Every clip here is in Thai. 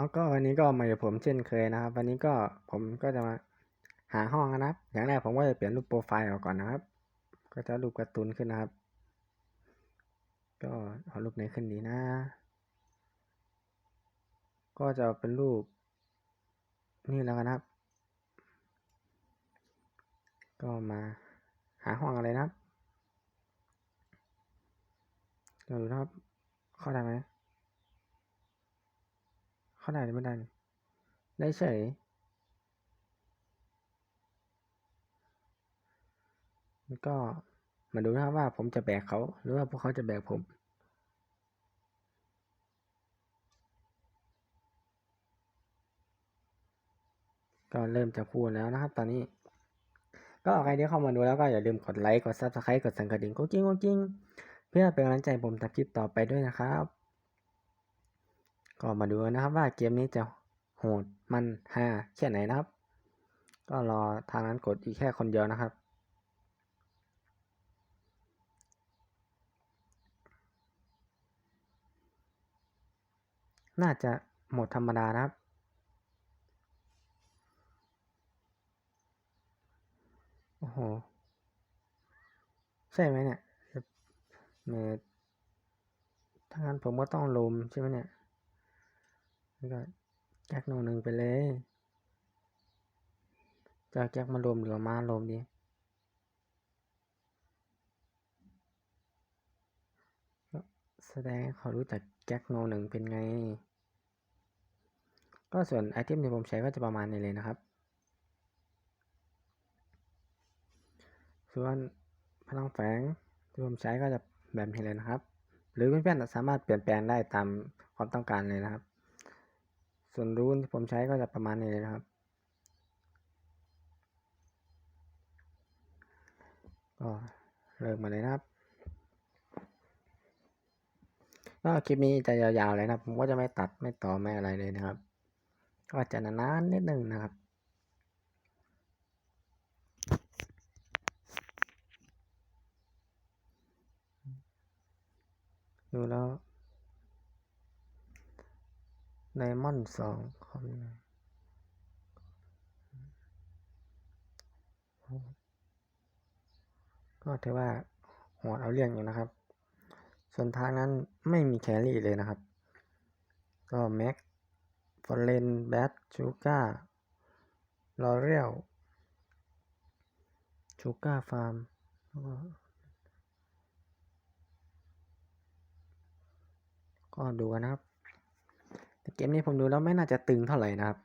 เอาก็วันนี้ก็มาอยู่ผมเช่นเคยนะครับ วันนี้ก็ผมก็จะมาหาห้องนะครับ อย่างแรกผมก็จะเปลี่ยนรูปโปรไฟล์ออกก่อนนะครับ ก็จะรูปการ์ตูนขึ้นนะครับ ก็เอารูปไหนขึ้นดีนะ ก็จะเป็นรูป นี่แล้วกันะครับ ก็มาหาห้องอะไรนะครับเราดูนะครับ เข้าได้ไหม ข้าด้หรือไม่ได้ได้เฉยก็มาดูนะครับว่าผมจะแบกเขาหรือว่าพวกเขาจะแบกผม ก็เริ่มจะพูดแล้วนะครับตอนนี้ ก็ใครที่เข้ามาดูแล้วก็อย่าลืมกดไลค์ กด subscribe กดสั่นกระดิ่งกุ๊กกิ้งกุ๊กกิ้งเพื่อเป็นกำลังใจผมทำคลิปต่อไปด้วยนะครับ ก็มาดูนะครับว่าเกมนี้จะโหดมันฮาแค่ไหนนะครับ ก็รอทางนั้นกดอีกแค่คนเดียวนะครับ น่าจะหมดธรรมดานะครับโอ้โห ใช่ไหมเนี่ยเมดถ้างั้นผมก็ต้องลมใช่ไหมเนี่ย แล้วก็แจ็คโนหนึ่งไปเลยจะแจ็คมารวมหรือเอามาลมดีแสดงเขารู้จักแจ็คโนหนึ่งเป็นไง ก็ส่วนไอเทมที่ผมใช้ก็จะประมาณนี้เลยนะครับ ส่วนพลังแฝงที่ผมใช้ก็จะแบบนี้เลยนะครับ หรือเพื่อนๆสามารถเปลี่ยนแปลงได้ตามความต้องการเลยนะครับ ส่วนรูนที่ผมใช้ก็จะประมาณนี้เลยนะครับ ก็เริ่มมาเลยนะครับก็คลิปนี้จะยาวๆเลยนะผมก็จะไม่ตัดไม่ต่อไม่อะไรเลยนะครับ ก็จะนานๆนิดนึงนะครับดูแล้ว ไดมอนด์สองคอมก็ถือว่าโหดเอาเรื่องอยู่นะครับ ส่วนทางนั้นไม่มีแครี่เลยนะครับ ก็แม็กฟอร์เรนแบทชูก้าลอเรียลชูก้าฟาร์มก็ดูกันนะครับ เกมนี้ผมดูแล้วไม่น่าจะตึงเท่าไหร่นะครับ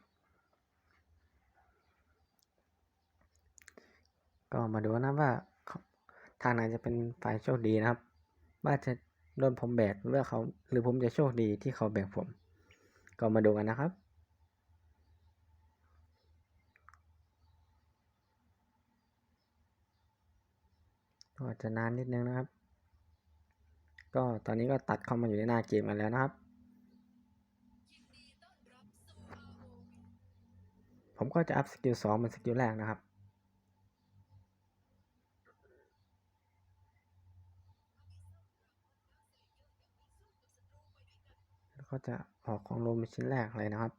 ก็มาดูนะว่าทางไหนจะเป็นฝ่ายโชคดีนะครับ ว่าจะโดนผมแบกหรือเขาหรือผมจะโชคดีที่เขาแบกผม ก็มาดูกันนะครับก็จะนานนิดนึงนะครับ ก็ตอนนี้ก็ตัดเข้ามาอยู่ในหน้าเกมกันแล้วนะครับ ผมก็จะอัพสกิลสองเป็นสกิลแรกนะครับ แล้วก็จะออกของโลมเป็นชิ้นแรกเลยนะครับ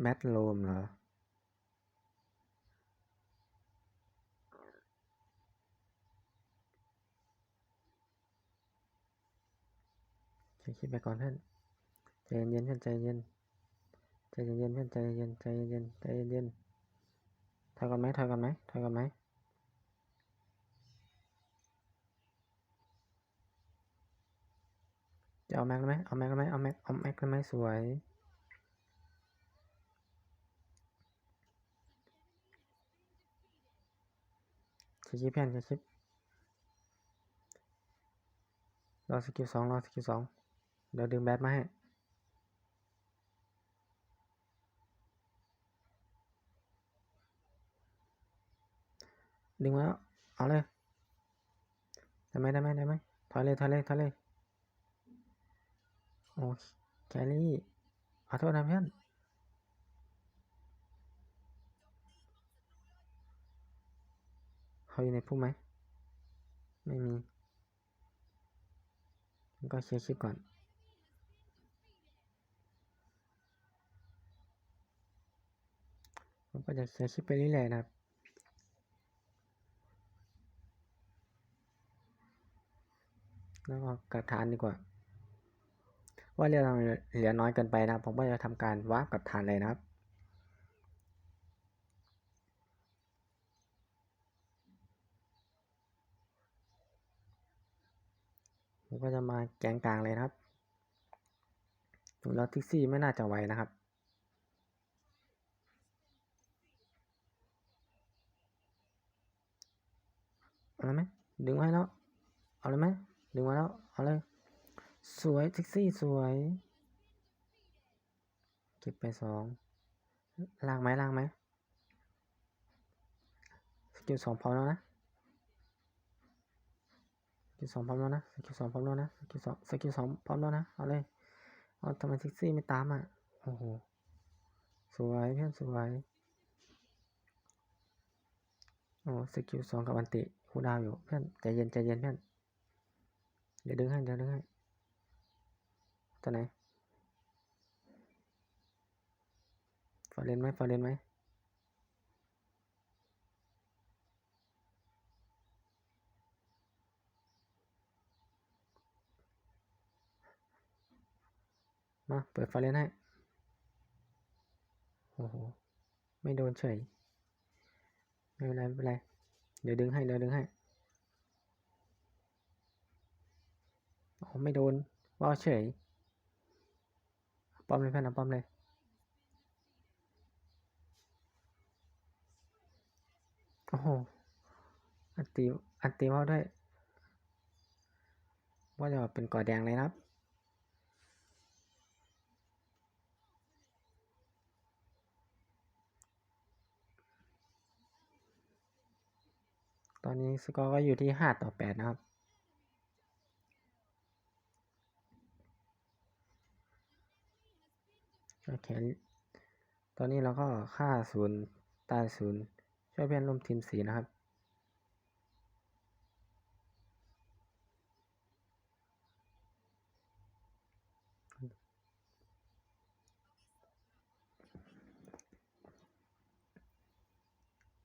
แมทโลมเหรอ ใจคิดไปก่อนเพื่อนใจเย็นเพื่อนใจเย็นใจเย็นเพื่อนใจเย็นใจเย็นใจเย็นถอยก่อนไหมถอยก่อนไหมถอยก่อนไหมจะเอาแม็กได้ไหมเอาแม็กได้ไหมเอาแม็กเอาแม็กได้ไหมสวยสกิปเพื่อนสกิปรอสกิลสองรอสกิลสอง เดี๋ยวดึงแบทมาให้ ดึงมาแล้ว เอาเลย ได้ไหมได้ไหมได้ไหมถอยเลยถอยเลยถอยเลย โอ้แครี่ขอโทษนะเพื่อนเขาอยู่ในพุ่มไหม ไม่มีงั้นก็เคลียร์คลิปก่อน ผมก็จะเคลียร์คลิปไปเรื่อยๆนะครับแล้วก็กระฐานดีกว่า ว่าเรือเราเหลือน้อยเกินไปนะครับ ผมก็จะทำการวาร์ปกับฐานเลยนะครับ ผมก็จะมาแกงกลางเลยนะครับดูแล้วทิกซี่ไม่น่าจะไวนะครับ อาเลยไหมดึงไว้แล้ว เอาเลยไหมดึงไว้แล้ว เอาเลย สวยทิกซี่สวย เก็บไปสองล่างไหมล่างไหมสกิลสองพร้อมแล้วนะสกิลสองพร้อมแล้วนะสกิลสองพร้อมแล้วนะสกิลสองสกิลสองพร้อมแล้วนะ เอาเลย เอาทำไมทิกซี่ไม่ตามอะ โอ้โห สวยเพื่อนสวย โอ้สกิลสองกับอันติ คูดาวอยู่เพื่อนใจเย็นใจเย็นเพื่อนเดี๋ยวดึงให้เดี๋ยวดึงให้ตัวไหนฟอร์เรนไหมฟอร์เรนไหมมาเปิดฟอร์เรนให้โอ้โหไม่โดนเฉยไม่เป็นไรไม่เป็นไร เดี๋ยวดึงให้เดี๋ยวดึงให้โอ้ไม่โดนว่าเฉยป้อมเลยเพื่อนเอาป้อมเลยโอ้โหอันตีอันตีว่าด้วยว่าจะเป็นก่อแดงเลยนะครับ ตอนนี้สกอร์ก็อยู่ที่ห้าต่อแปดนะครับ โอเค ตอนนี้เราก็ฆ่าศูนย์ตายศูนย์ช่วยเพื่อนร่วมทีมสีนะครับ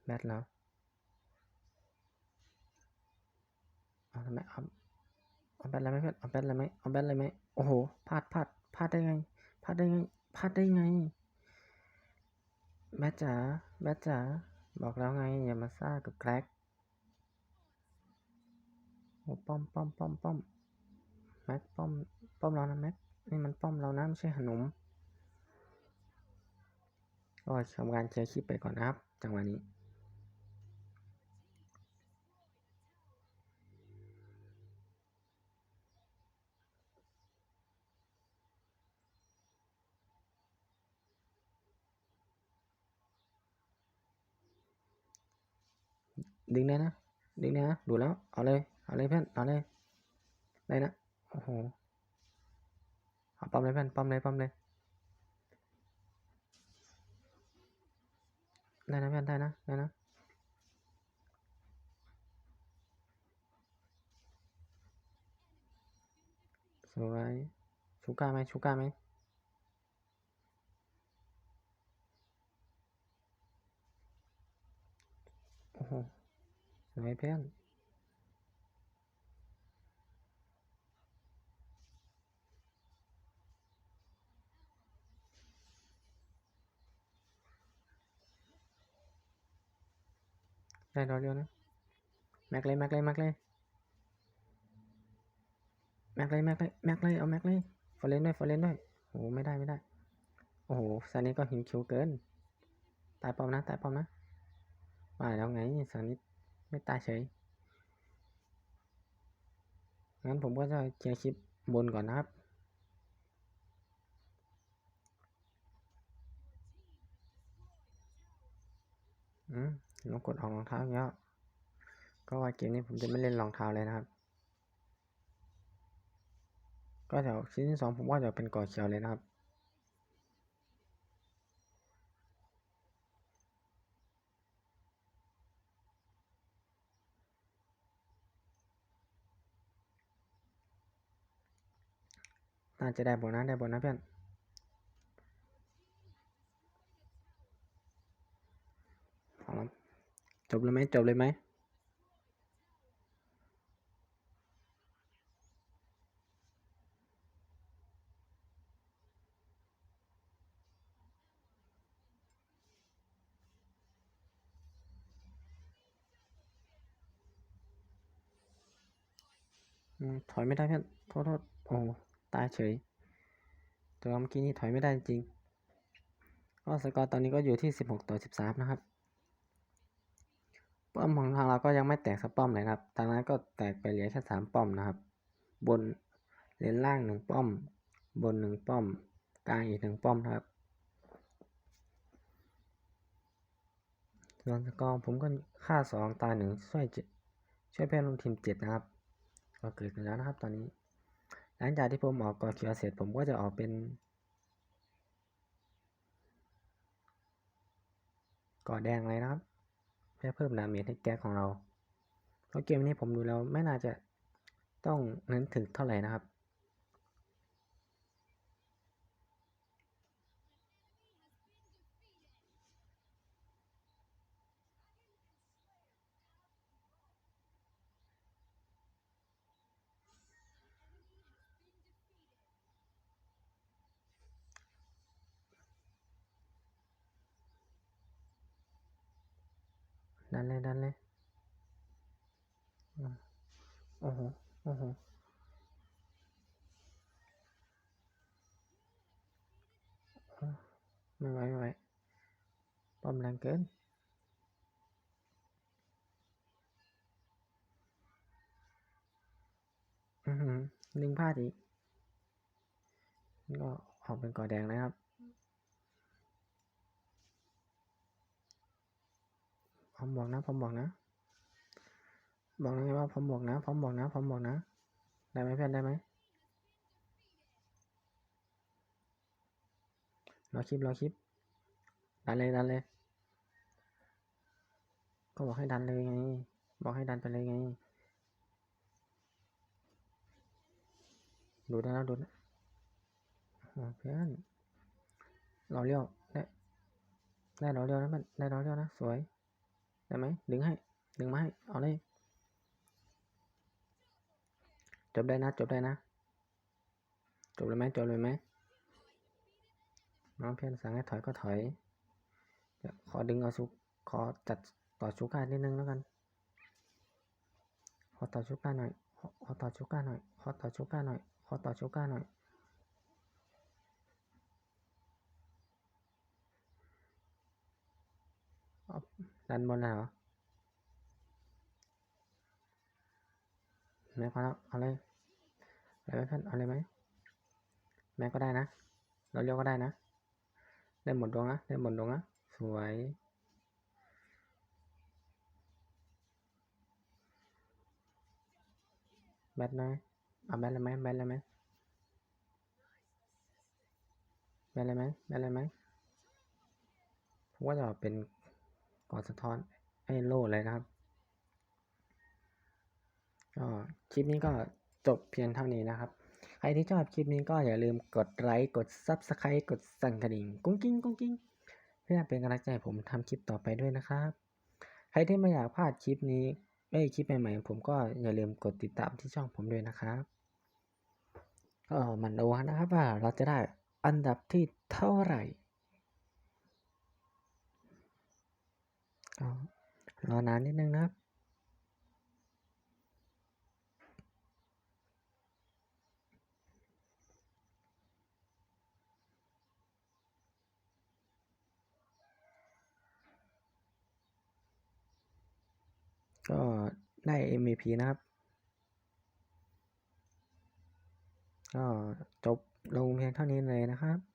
แบทแล้ว เอาทำไมเอาเอาแบทอะไรไหมเพื่อนเอาแบทอะไรไหมเอาแบทอะไรไหมโอ้โหพลาดพลาดพลาดได้ไงพลาดได้ไงพลาดได้ไงแม่จ๋าแม่จ๋าบอกแล้วไงอย่ามาซ่ากับแกร็กโอ้ป้อมป้อมป้อมป้อมแม็กป้อมป้อมเรานะแม็กนี่มันป้อมเรานะไม่ใช่ขนมก็ทำการเคลียร์คลิปไปก่อนนะครับ จังหวะนี้ ดึงได้นะ ดึงได้นะ ดูแล้ว เอาเลย เอาเลยเพื่อน เอาเลย ได้นะ โอ้โห เอาปั๊มเลยเพื่อน ปั๊มเลย ปั๊มเลย ได้นะเพื่อน ได้นะ ได้นะสวยชูก้าไหมชูก้าไหม โอ้โห ส วยเพื่อน ได้รอเดียวนะ แม็กเลยแม็กเลยแม็กเลยแม็กเลยแม็กเลยแม็กเลยเอาแม็กเลยฟอร์เรนด้วยฟอร์เรนด้วยโอ้ไม่ได้ไม่ได้ โอ้โหซานิก็หิวคิวเกิน ตายปอมนะ ตายปอมนะว่าแล้วไงซานิ ไม่ตายเฉย งั้นผมก็จะเคลียร์คลิปบนก่อนนะครับ อืมลองกดออกรองเท้าอีกแล้วก็ว่าเกมนี้ผมจะไม่เล่นรองเท้าเลยนะครับ ก็แถวซีซั่สองผมว่าจะเป็นก่อเขียวเลยนะครับ น่าจะได้โบนัสได้โบนัสเพื่อนเอาละจบเลยไหมจบเลยไหมถอยไม่ได้เพื่อนโทษโทษโอ้ ตายเฉย ตัวเมื่อกี้นี่ถอยไม่ได้จริงก็สกอร์ตอนนี้ก็อยู่ที่สิบหกต่อสิบสามนะครับ ป้อมของทางเราก็ยังไม่แตกสักป้อมเลยครับ ทางนั้นก็แตกไปเหลือแค่สามป้อมนะครับ บนเลนล่างหนึ่งป้อม บนหนึ่งป้อม กลางอีกหนึ่งป้อมนะครับ ส่วนสกอร์ผมก็ฆ่าสองตายหนึ่งช่วยช่วยเพื่อนร่วมทีมเจ็ดนะครับ ก็เกิดกันแล้วนะครับตอนนี้ หลังจากที่ผมออกกอเขียวเสร็จผมก็จะออกเป็นกอแดงเลยนะครับ เพื่อเพิ่มดาเมจให้แก๊กของเราเพราะเกมนี้ผมดูแล้วไม่น่าจะต้องเน้นถึงเท่าไหร่นะครับ ดันเลยดันเลยอืมโอ้โหโอ้โหอะไม่ไหวไม่ไหวปอมแรงเกินอือหือดึงพลาดอีกก็ออกเป็นก่อแดงนะครับ พร้อมบอกนะพร้อมบอกนะ บอกนะไงว่าพร้อมบอกนะพร้อมบอกนะพร้อมบอกนะ ได้ไหมเพื่อนได้ไหมรอคลิปรอคลิป ดันเลยดันเลย ก็บอกให้ดันเลยไง บอกให้ดันไปเลยไง ดูได้แล้วดูนะเพื่อนรอเลี้ยวได้ได้รอเลี้ยวนะมันได้รอเลี้ยวนะ สวย ได้ไหมดึงให้ ดึงมาให้ เอาเลย จบได้นะ จบได้นะ จบเลยไหมจบเลยไหมน้องเพื่อนสั่งให้ถอยก็ถอยขอดึงเอาชุกขอจัดต่อชุก้านิดนึงแล้วกัน ขอต่อชุก้าหน่อยขอขอต่อชุก้าหน่อย ขอต่อชุก้าหน่อย ขอต่อชุก้าหน่อย เอา ดันบนเลยเหรอไม่พอแล้วเอาเลยเอาเลยเพื่อนเอาเลยไหมแม่ก็ได้นะ เราเลี้ยวก็ได้นะ ได้หมดดวงนะ ได้หมดดวงนะสวยแบทหน่อยเอาแบทเลยไหมแบทเลยไหมแบทเลยไหมแบทเลยไหมผมว่าจะเอาเป็น กอดสะท้อนไอ้โลเลยนะครับ ก็คลิปนี้ก็จบเพียงเท่านี้นะครับ ใครที่ชอบคลิปนี้ก็อย่าลืมกดไลค์ กด Subscribe กดสั่นกระดิ่ง กุ้งกิ้งกุ้งกิ้งเพื่อเป็นกำลังใจให้ผมทำคลิปต่อไปด้วยนะครับ ใครที่ไม่อยากพลาดคลิปนี้เอ้คลิปใหม่ๆผมก็อย่าลืมกดติดตามที่ช่องผมด้วยนะครับก็มันดูนะครับว่าเราจะได้อันดับที่เท่าไหร่ ก็รอนานนิดนึงนะครับก็ได้ MVP นะครับ ก็จบลงเพียงเท่านี้เลยนะครับ